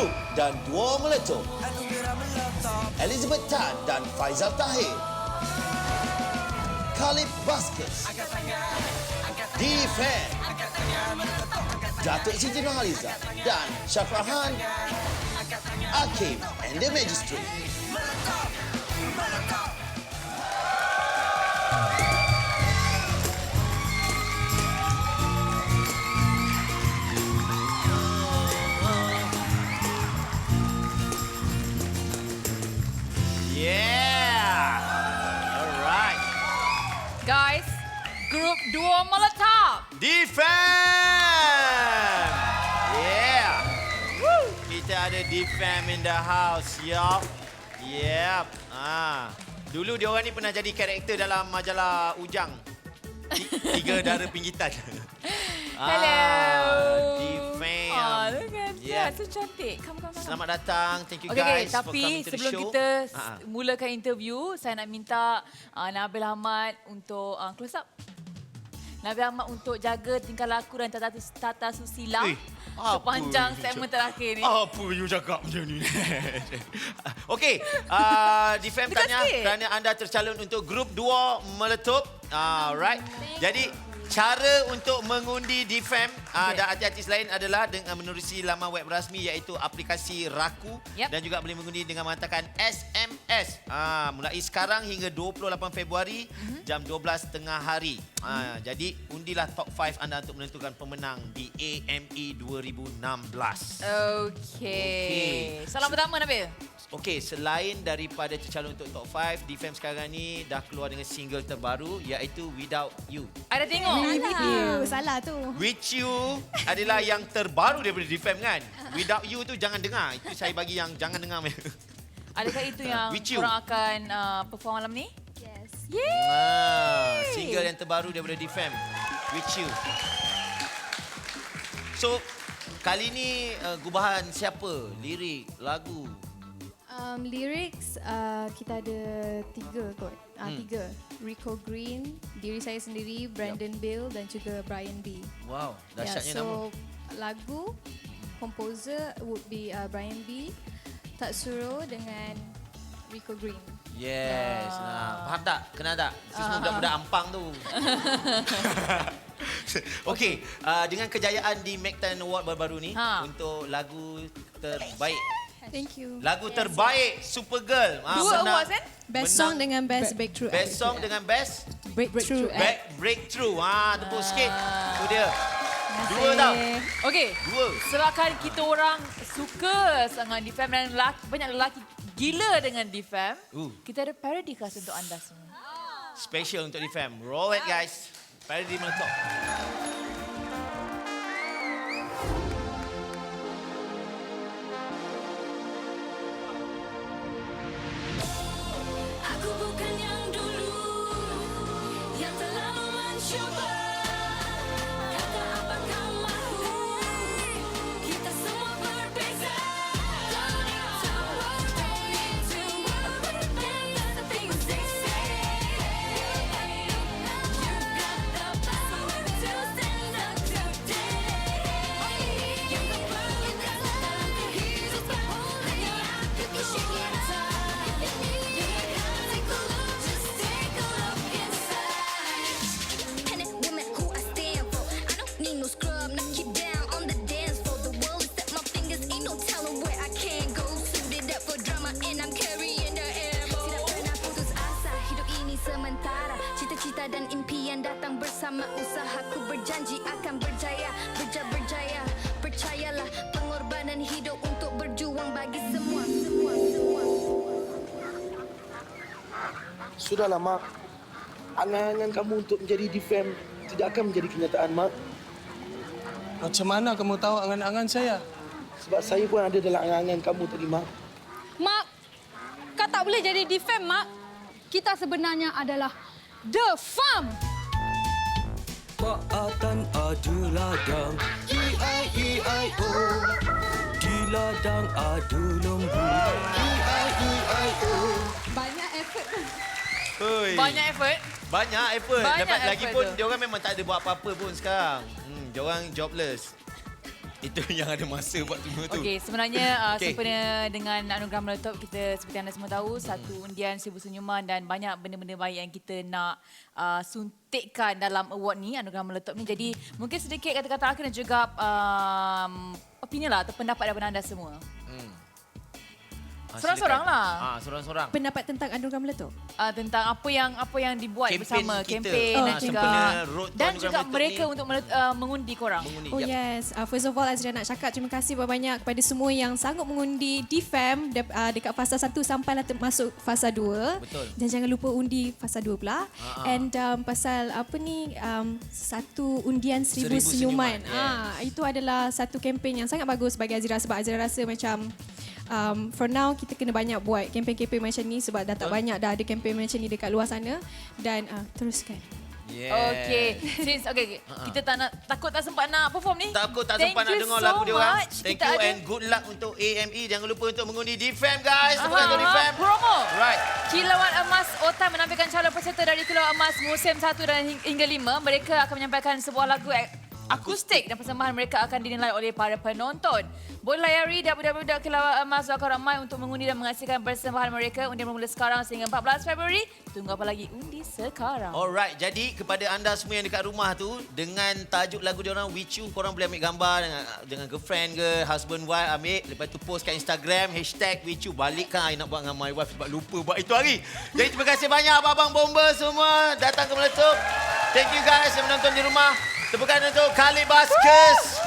Grup dan Duo Meletup. Elizabeth Tan dan Faizal Tahir. Khalid Baskets. Defend. Datuk Siti Nurhaliza dan Syafrahan. Hakim and the Magistrate. Yeah. Alright. Guys, grup duo meletap. Defam. Yeah. Woo. Kita ada Defam in the house, yup. Yep. Ah. Dulu dia orang ni pernah jadi karakter dalam majalah Ujang. Ti- Tiga darah pinggitan. Hello. Defam. At Yeah. that. So cantik. Come, come, come. Selamat datang. Thank you Okay, okay, guys for tapi coming to the sebelum show. kita s- Ah, ah. mulakan interview, saya nak minta uh, Nabil Ahmad untuk uh, close up. Nabil Ahmad untuk jaga tingkah laku dan tata, tata susila Eh, sepanjang segmen terakhir ni. Apa you cakap macam ni? Okey, uh, Defam Dekat tanya kerana anda tercalon untuk grup 2 meletup. Uh, right. Jadi cara untuk mengundi Defam uh, Okey. dan artis-artis lain adalah dengan menerusi laman web rasmi iaitu aplikasi Raku Yep. dan juga boleh mengundi dengan menghantarkan SMS. Uh, mulai sekarang hingga 28 Februari Mhm. jam 12 tengah hari. Uh, jadi undilah top 5 anda untuk menentukan pemenang di E AME 2016. Okey. Salam pertama Nabil. Okey, selain daripada tercalon untuk top 5, Defam sekarang ni dah keluar dengan single terbaru iaitu Without You. Ada tengok. Video salah tu. Which You adalah yang terbaru daripada Defam kan? Without You tu jangan dengar. Itu saya bagi yang jangan dengar. Adakah itu yang With you. korang akan uh, perform malam ni? Yes. ah, single yang terbaru daripada Defam. With You. So, kali ni uh, gubahan siapa? Lirik, lagu? Um, lyrics uh, kita ada tiga kot. Uh, Hmm. Tiga. Rico Green, diri saya sendiri, Brandon Bill dan juga Brian B. Wow, dahsyatnya yeah, nama. so lagu composer would be uh, Brian B. Tatsuro dengan Rico Green. Yes. Ah. Nah, faham tak? Kenal tak? Semua budak-budak ampang tu. Okey, uh, dengan kejayaan di Mactan Award baru-baru ni Ha. untuk lagu terbaik. Thank you. Lagu terbaik Supergirl. Ha, Dua menang- awards kan? Best menang song dengan best breakthrough. Best song dengan best breakthrough. back breakthrough. Ha, tepuk sikit. Tu dia. Dua tau. Okey. Dua. Sebabkan kita orang suka sangat Defam dan lelaki, banyak lelaki gila dengan Defam. Uh. Kita ada parody khas untuk anda semua. Special untuk di fam. Roll it guys. Parody meletup. Sudahlah, Mak. Angan-angan kamu untuk menjadi defam tidak akan menjadi kenyataan, Mak. Macam mana kamu tahu angan-angan saya? Sebab saya pun ada dalam angan-angan kamu tadi, Mak. Mak, kau tak boleh jadi defam, Mak. Kita sebenarnya adalah The Farm. Maatan ada ladang E-I-E-I-O Di ladang ada lembu E-I-E-I-O Banyak effort. Oi. Banyak effort. Banyak effort. Banyak Dapat effort lagi pun tu. dia orang memang tak ada buat apa-apa pun sekarang. Hmm, dia orang jobless. Itu yang ada masa buat semua tu. Okey, sebenarnya uh, Okey. sempena dengan anugerah meletup kita seperti anda semua tahu satu undian seribu senyuman dan banyak benda-benda baik yang kita nak uh, suntikkan dalam award ni anugerah meletup ni. Jadi mungkin sedikit kata-kata akhir dan juga um, opini lah atau pendapat daripada anda semua. Ah, Sorang-sorang silakan. lah. Ah, sorang-sorang. Pendapat tentang anugerah meletup? Uh, tentang apa yang apa yang dibuat Kempen bersama kita. kempen Oh, dan juga dan juga mereka ni. untuk melet- uh, mengundi korang. Mengundi. Oh Yap. yes, uh, first of all Azria nak cakap terima kasih banyak kepada semua yang sanggup mengundi DFAM de- uh, dekat fasa 1 sampailah ter- masuk fasa 2. Betul. Dan jangan lupa undi fasa 2 pula. Ha-ha. And um, pasal apa ni um, satu undian seribu, Seribu senyuman. senyuman, Ah, itu adalah satu kempen yang sangat bagus bagi Azira sebab Azira rasa macam um, for now kita kena banyak buat kempen-kempen macam ni sebab dah tak Betul. banyak dah ada kempen macam ni dekat luar sana dan uh, teruskan. Yeah. Okey, since okay, kita tak nak takut tak sempat nak perform ni. Takut tak Thank sempat nak you dengar so lagu dia orang. Thank Kita you ada- and good luck untuk AME. Jangan lupa untuk mengundi DFAM guys. Tepukan untuk Aha, DFAM. Promo. Right. Kilauan Emas Otan menampilkan calon peserta dari Kilauan Emas musim 1 dan hing- hingga 5. Mereka akan menyampaikan sebuah lagu akustik dan persembahan mereka akan dinilai oleh para penonton. Boleh layari www.kilauanemas.com.my untuk mengundi dan mengaksikan persembahan mereka. Undi bermula sekarang sehingga 14 Februari. Tunggu apa lagi? Undi sekarang. Alright, jadi kepada anda semua yang dekat rumah tu dengan tajuk lagu dia orang With You, korang boleh ambil gambar dengan dengan girlfriend ke, husband wife ambil, lepas tu post kat Instagram hashtag With You. Balikkan I nak buat dengan my wife sebab lupa buat itu hari. Jadi terima kasih banyak abang-abang bomba semua datang ke Meletup. Thank you guys yang menonton di rumah. Tepukan untuk Khalid Baskes.